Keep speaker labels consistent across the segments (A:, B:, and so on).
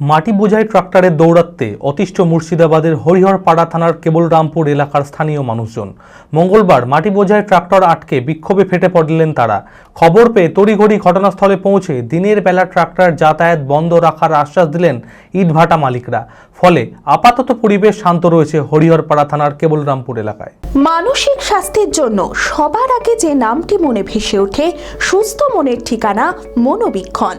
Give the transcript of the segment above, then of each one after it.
A: মাটি বোঝাই ট্রাক্টরের দৌরাত্মে অতিষ্ঠ মুর্শিদাবাদের হরিহরপাড়া থানার কেবলরামপুর এলাকার স্থানীয় মানুষজন। মঙ্গলবার মাটি বোঝাই ট্রাক্টর আটকে বিক্ষোভে ফেটে পড়লেন তারা। খবর পেয়ে তড়িঘড়ি ঘটনাস্থলে পৌঁছে দিনের বেলা ট্রাক্টর যাতায়াত বন্ধ রাখার আশ্বাস দিলেন ইটভাটা মালিকরা। ফলে আপাতত পরিবেশ শান্ত রয়েছে হরিহরপাড়া থানার কেবলরামপুর এলাকায়।
B: মানসিক স্বাস্থ্যের জন্য সবার আগে যে নামটি মনে ভেসে ওঠে, সুস্থ মনের ঠিকানা মনোবীক্ষণ।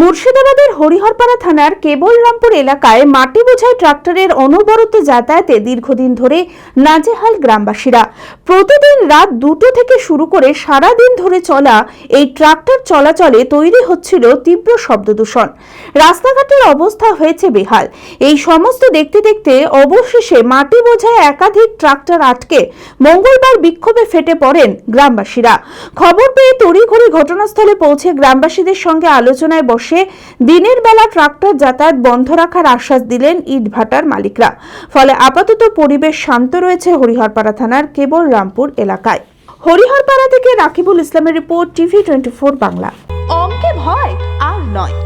B: মুর্শিদাবাদের হরিহরপাড়া থানার কেবলরামপুর এলাকায় মাটি বোঝাই ট্রাক্টরের অনবরত যাতায়াতে দীর্ঘদিন ধরে নাজেহাল গ্রামবাসীরা। প্রতিদিন রাত দুটো থেকে শুরু করে সারা দিন ধরে চলা এই ট্রাক্টর চলাচলে তৈরি হচ্ছিল তীব্র শব্দ দূষণ রাস্তাঘাটের অবস্থা হয়েছে বেহাল। এই সমস্ত দেখতে দেখতে অবশেষে মাটি বোঝায় একাধিক ট্রাক্টর আটকে মঙ্গলবার বিক্ষোভে ফেটে পড়েন গ্রামবাসীরা। খবর পেয়ে তড়িঘড়ি ঘটনাস্থলে পৌঁছে গ্রামবাসীদের সঙ্গে আলোচনায় বসে দিনের বেলা ট্রাক্টর যাতায়াত বন্ধ রাখার আশ্বাস দিলেন ইটভাটার মালিকরা। ফলে আপাতত পরিবেশ শান্ত রয়েছে হরিহরপাড়া থানার কেবল রামপুর এলাকায়। হরিহরপাড়া থেকে রাকিবুল ইসলামের রিপোর্ট টিভি টোয়েন্টি বাংলা। অঙ্কে ভয় আর নয়।